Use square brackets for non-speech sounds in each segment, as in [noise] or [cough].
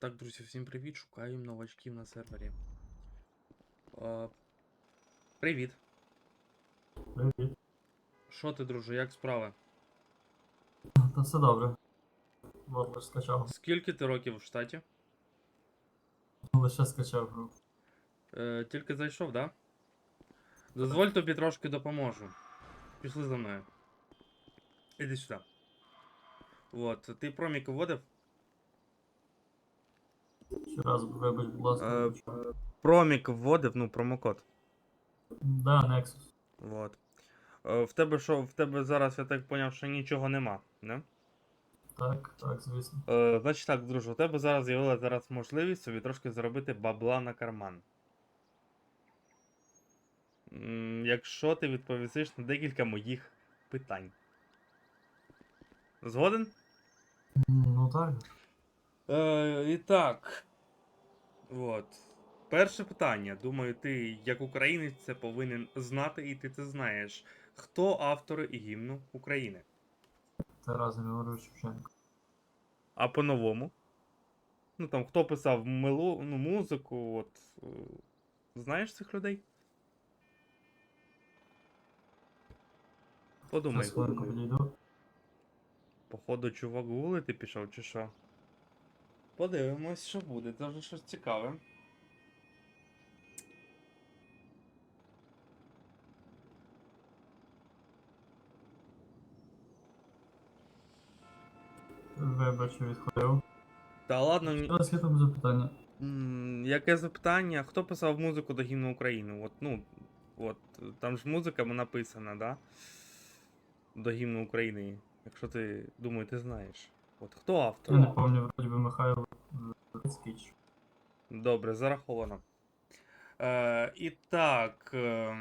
Так, друзі, всім привіт. Шукаємо новачків на сервері. Е, привіт. Привіт. Що ти, друже, як справи? Та все добре. Лише скачав. Скільки ти років в штаті? Лише скачав гру. Е, тільки зайшов, да? Дозволь тобі трошки допоможу. Пішли за мною. Іди сюди. От, ти промік вводив? Ще раз, вибач, будь ласка. Е. Промік вводив, ну, промокод. Да, Nexus. Вот. Е, в тебе що, в тебе зараз, я так поняв, що нічого нема, не? Так, так, звісно. Е, значить так, друже, у тебе зараз з'явилася зараз можливість собі трошки заробити бабла на карман. М, Якщо ти відповісиш на декілька моїх питань. Згоден? Ну так. Е, і так. От. Перше питання. Думаю, ти, як українець, це повинен знати, і ти це знаєш. Хто автори гімну України? Тарас Григорович Шевченко. А по-новому? Ну там, хто писав мело... ну, музику, от. е, Знаєш цих людей? Подумай. Походу, чувак гулити пішов, чи що? Подивимось, що буде. Це вже щось цікаве. Вибач, відходив. Та ладно, ні- Зараз там запитання. М, Яке запитання? Хто писав музику до гімну України? От, ну, от, там ж музика написана, да? До гімну України. Якщо ти думаю, ти знаєш. От хто автор? Я не пам'ятаю, вроді би Михайло Скіч. Добре, зараховано. Е, і так. Е,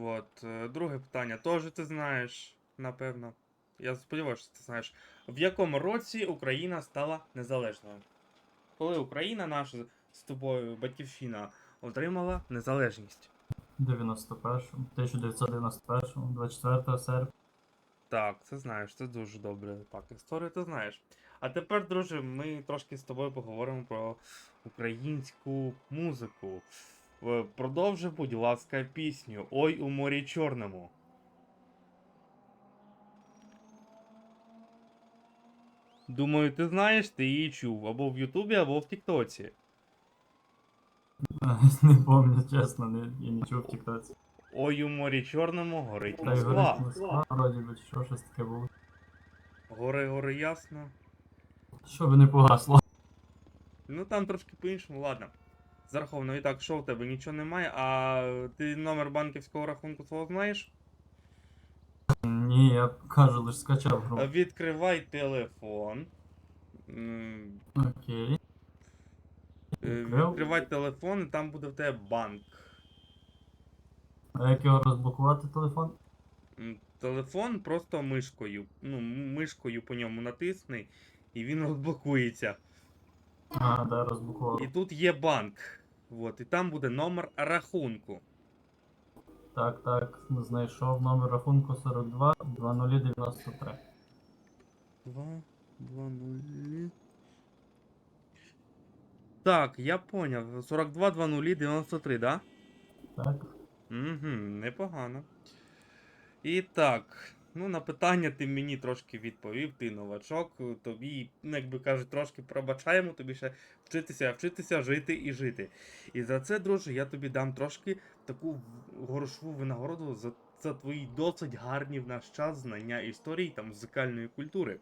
от, е, друге питання. Теж ти знаєш, напевно. Я сподіваюся, що ти знаєш. В якому році Україна стала незалежною? Коли Україна, наша з тобою батьківщина, отримала незалежність? 91-му, 1991-му, 24 серпня. Так, це знаєш, це дуже добре. Так, історію ти знаєш. А тепер, друже, ми трошки з тобою поговоримо про українську музику. Е, Продовжи, будь ласка, пісню Ой у морі чорному. Думаю, ти знаєш, ти її чув або в Ютубі, або в Тіктоці. [laughs] Не пам'ятаю, чесно, не, я не чув в Тіктоці. Ой у морі чорному горить Та й Москва. горить Москва, вроді би, що щось таке було. Гори, гори ясно. Щоб не погасло. Ну там трошки по-іншому, ладно. Зараховано і так, що в тебе нічого немає, а ти номер банківського рахунку свого знаєш? Ні, я кажу, лише скачав гру. Відкривай телефон. М, Окей. е, Відкрив. Відкривай телефон, і там буде в тебе банк. А як його розблокувати телефон? Телефон просто мишкою. Ну, мишкою по ньому натисни, і він [laughs] розблокується. А, да, розблокував. І тут є банк. От, і там буде номер рахунку. Так, так, знайшов номер рахунку 42 2093. 2, 2, 0. Так, я поняв. 42, 2, 0, 93, да? Так. Угу, непогано. І так, ну на питання ти мені трошки відповів, ти новачок, тобі, ну, як би кажуть, трошки пробачаємо, тобі ще вчитися, вчитися, жити і жити. І за це, друже, я тобі дам трошки таку грошову винагороду за, за твої досить гарні в наш час знання історії та музикальної культури.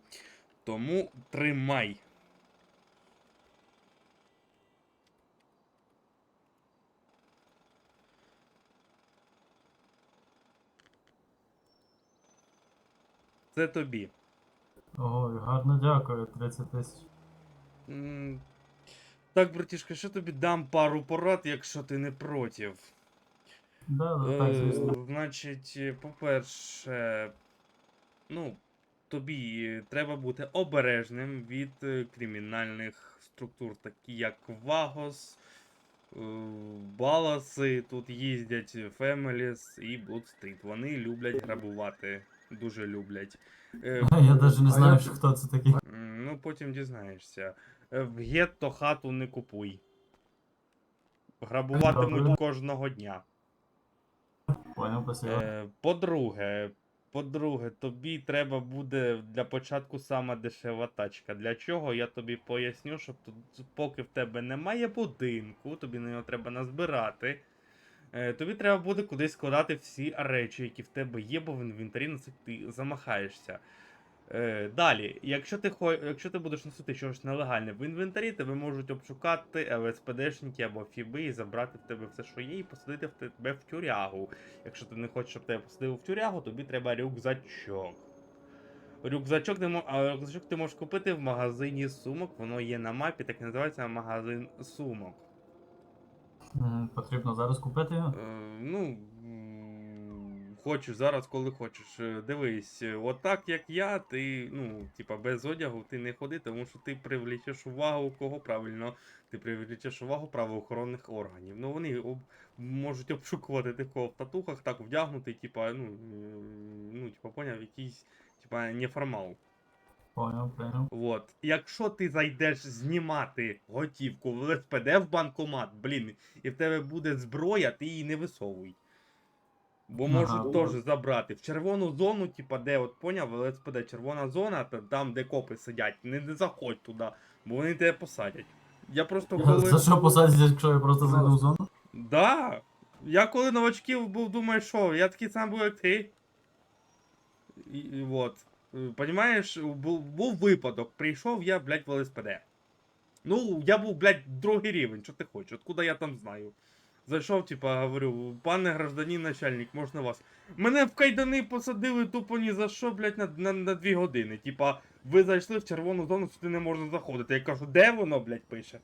Тому тримай. Це тобі. Ой, гарно дякую, 30 тисяч. М, Так, братішка, що тобі дам пару порад, якщо ти не против. Да, да, так, Е, звісно. Значить, е, по-перше, ну, тобі треба бути обережним від е, кримінальних структур, такі як Вагос, е, Баласи, тут їздять Фемеліс і Bloodstreet. Вони люблять грабувати. Дуже люблять. Е, [laughs] Я навіть не знаю, що хто це такий. М, Ну, потім дізнаєшся. е, в гетто хату не купуй. Грабуватимуть Добре. кожного дня. Понял, спасибо. Е, по-друге, по-друге, тобі треба буде для початку сама дешева тачка. Для чого? Я тобі поясню, що тут, поки в тебе немає будинку, тобі на нього треба назбирати. Е, тобі треба буде кудись складати всі речі, які в тебе є, бо в інвентарі це ти замахаєшся. Е, далі, якщо ти, якщо ти будеш носити щось нелегальне в інвентарі, тебе можуть обшукати ЛСПДшники або фіби і забрати в тебе все, що є, і посадити в тебе в тюрягу. Якщо ти не хочеш, щоб тебе посадили в тюрягу, тобі треба рюкзачок. Рюкзачок ти, мо- а рюкзачок ти можеш купити в магазині сумок, воно є на мапі, так і називається магазин сумок. Потрібно зараз купити його? Е, ну, хочеш зараз, коли хочеш. Е, Дивись, е, отак як я, ти, ну, типа, без одягу ти не ходи, тому що ти привлічеш увагу кого правильно, ти привлічеш увагу правоохоронних органів. Ну вони об, можуть обшукувати тих, кого в татухах, так вдягнутий, типа, ну, ну, типа, поняв, якийсь, типа, неформал. Понял, прийняв. От. Якщо ти зайдеш знімати готівку в ЛСПД в банкомат, блін, і в тебе буде зброя, ти її не висовуй. Бо Ага, можуть теж забрати. В червону зону, типа, де от поняв, в ЛСПД червона зона, та там, де копи сидять, не, не заходь туди, бо вони тебе посадять. Я просто коли. За що посадять, якщо я просто зайду в зону? Да. Я коли новачків був, думаю, що я такий сам був, як ти. І, і от. Е, Понімаєш, був, був випадок. Прийшов я, блядь, в ЛСПД. Ну, я був, блядь, другий рівень, що ти хочеш, откуда я там знаю. Зайшов, типа, говорю, пане гражданин начальник, можна вас. Мене в кайдани посадили тупо ні за що, блядь, на, на, на дві години. Типа, ви зайшли в червону зону, сюди не можна заходити. Я кажу, де воно, блядь, пише?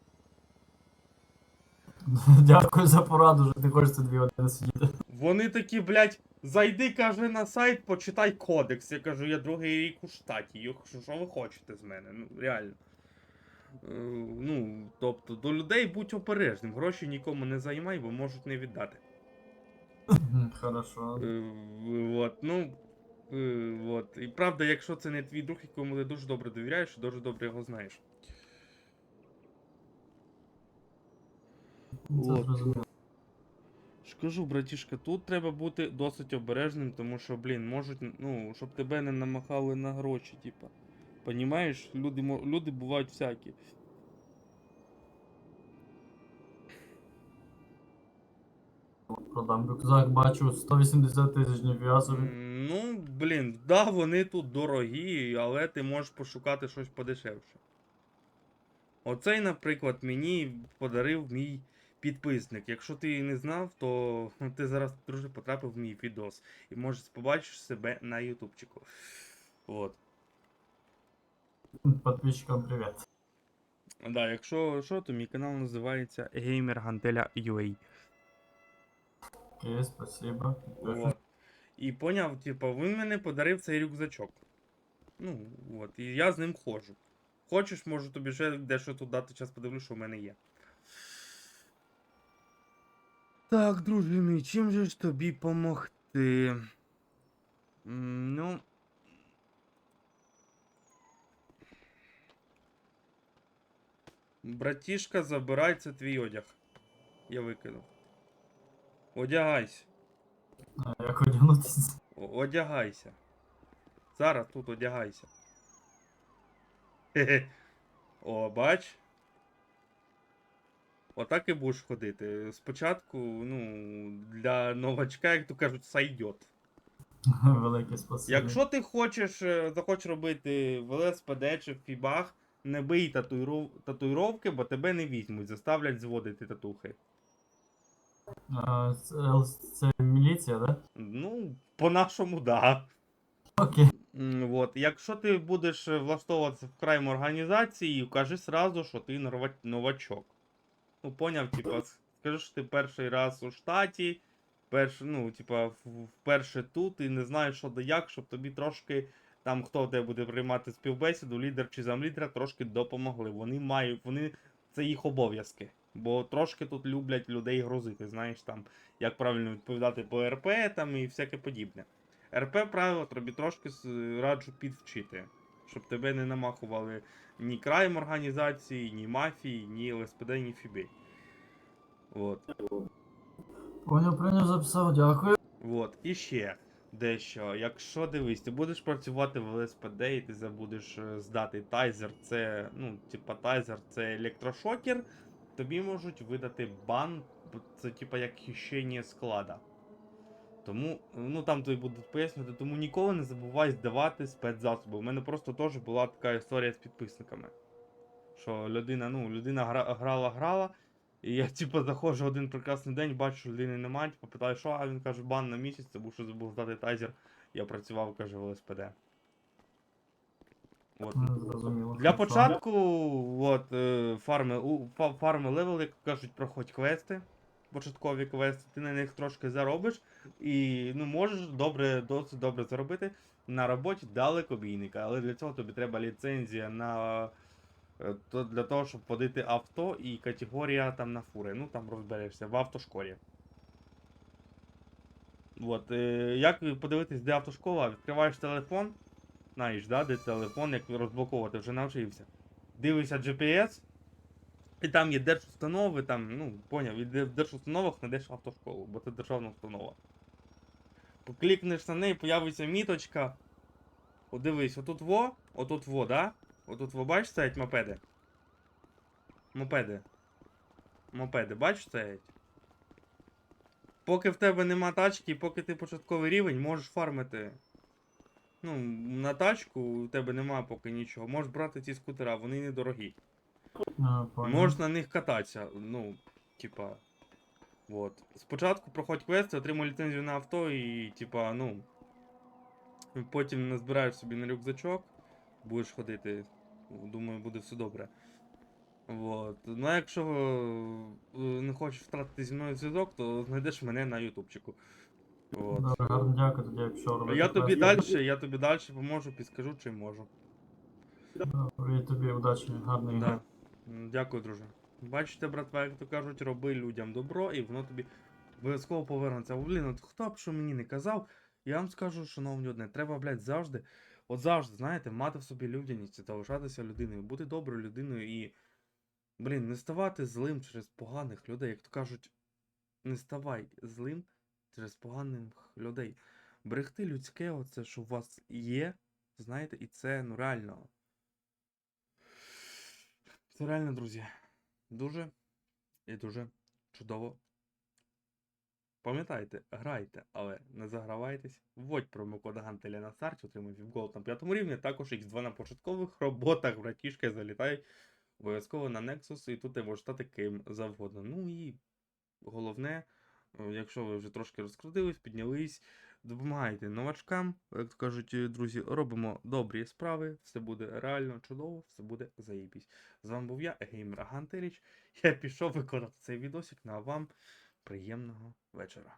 [laughs] Дякую за пораду, що ти хочеш це дві години сидіти. Вони такі, блядь, зайди, каже, на сайт, почитай кодекс. Я кажу, я другий рік у штаті. Що ви хочете з мене? Ну, реально. Е, ну, тобто, до людей будь обережним. Гроші нікому не займай, бо можуть не віддати. Хорошо. Е, от, ну. е, от. І правда, якщо це не твій друг, якому ти дуже добре довіряєш, і дуже добре його знаєш. Це от. Кажу, братішка, тут треба бути досить обережним, тому що, блін, можуть, ну, щоб тебе не намахали на гроші, типа. Понімаєш, люди, люди бувають всякі. Продам рюкзак, бачу 180 тисяч. М, Ну, блін, да, вони тут дорогі, але ти можеш пошукати щось подешевше. Оцей, наприклад, мені подарив мій підписник. Якщо ти не знав, то [laughs] ти зараз, друже, потрапив в мій відос. І можеш побачиш себе на ютубчику. От. Подписчикам привіт. Да, якщо що, то мій канал називається Gamer Gantela UA. Окей, спасибо. От. І поняв, типу, він мене подарив цей рюкзачок. Ну, от, і я з ним ходжу. Хочеш, можу тобі ще дещо тут дати, час подивлюсь, що в мене є. Так, друже мій, чим же ж тобі помогти? Ну. Братішка, забирай це твій одяг. Я викинув. Одягайся. А як одягнутися? Одягайся. Зараз тут одягайся. Хе-хе. О, бач. Отак і будеш ходити. Спочатку, ну, для новачка, як то кажуть, сайдет. [laughs] Велике спасибо. Якщо ти хочеш, е, захочеш робити в ЛСПД чи в фібах, не бий татуїров... татуїровки, бо тебе не візьмуть, заставлять зводити татухи. А, це, це міліція, да? Ну, по-нашому, да. Окей. М, Вот. Якщо ти будеш влаштовуватися в крайм організації, кажи сразу, що ти новачок. Ну, поняв, типа, скажи, що ти перший раз у штаті, перш, ну, типа, вперше тут і не знаєш, що да як, щоб тобі трошки, там хто тебе буде приймати співбесіду, лідер чи замлідера, трошки допомогли. Вони мають, вони, це їх обов'язки. Бо трошки тут люблять людей грузити, знаєш, там, як правильно відповідати по РП там і всяке подібне. РП правило тобі трошки раджу підвчити. Щоб тебе не намахували ні крайм організації, ні мафії, ні ЛСПД, ні ФІБі. От. Поняв, прийняв, записав, дякую. От. І ще дещо. Якщо дивись, ти будеш працювати в ЛСПД і ти забудеш е, здати тайзер, це, ну, типа тайзер це електрошокер, тобі можуть видати бан, це типа як хищення склада. Тому, ну там тобі будуть пояснювати, тому ніколи не забувай здавати спецзасоби. У мене просто теж була така історія з підписниками. Що людина, ну, людина гра, грала, грала, і я, типу, заходжу один прекрасний день, бачу, що людини немає, типу, питаю, що, а він каже, бан на місяць, був, що забув здати тайзер. Я працював, каже, в ЛСПД. От. Зрозуміло. Для початку, от, е, фарми, фарми левел, як кажуть, проходь квести, початкові квести, ти на них трошки заробиш, і ну, можеш добре, досить добре заробити на роботі далекобійника. Але для цього тобі треба ліцензія на е, то для того, щоб водити авто і категорія там на фури. Ну там розберешся в автошколі. От, е, як подивитись, де автошкола? Відкриваєш телефон, знаєш, да, де телефон, як розблоковувати, вже навчився. Дивишся GPS, і там є держустанови, там, ну, поняв, і де- в держустановах знайдеш автошколу, бо це державна установа. Поклікнеш на неї, появиться міточка. О, отут во, отут во, да? Отут во, бачиш, стоять мопеди? Мопеди. Мопеди, бачиш, стоять? Поки в тебе нема тачки, поки ти початковий рівень, можеш фармити. Ну, на тачку у тебе нема поки нічого. Можеш брати ці скутера, вони недорогі. А, поняв. Можеш на них кататися. Ну, типа. Вот. Спочатку проходь квести, отримуй ліцензію на авто і, типа, ну. Потім назбираєш собі на рюкзачок, будеш ходити. Думаю, буде все добре. Вот. Ну, а якщо е, не хочеш втратити зі мною зв'язок, то знайдеш мене на ютубчику. Вот. Дякую тоді, якщо робити. Я тобі далі, я тобі далі поможу, підскажу, чим можу. Добре, тобі удачі, гарної Да. гри. М, Дякую, друже. Бачите, братва, як то кажуть, роби людям добро, і воно тобі обов'язково повернеться. Блін, от хто б що мені не казав, я вам скажу, шановні одне, треба, блядь, завжди, от завжди, знаєте, мати в собі людяність та лишатися людиною, бути доброю людиною і, блін, не ставати злим через поганих людей. Як то кажуть, не ставай злим через поганих людей. Берегти людське, оце, що у вас є, знаєте, і це ну реально. Це реально, друзі. Дуже і дуже чудово. Пам'ятайте, грайте, але не загравайтесь. Вводь промокод Гантеля на старті, отримуй віп на п'ятому рівні, також X2 на початкових роботах, братішки, залітай обов'язково на Nexus, і тут ти можеш стати ким завгодно. Ну і головне, е, якщо ви вже трошки розкрутились, піднялись, допомагайте новачкам, як кажуть, е, друзі, робимо добрі справи, все буде реально чудово, все буде заїбісь. З вами був я, Геймер Гантеліч. Я пішов виконати цей відосик, ну а вам приємного вечора.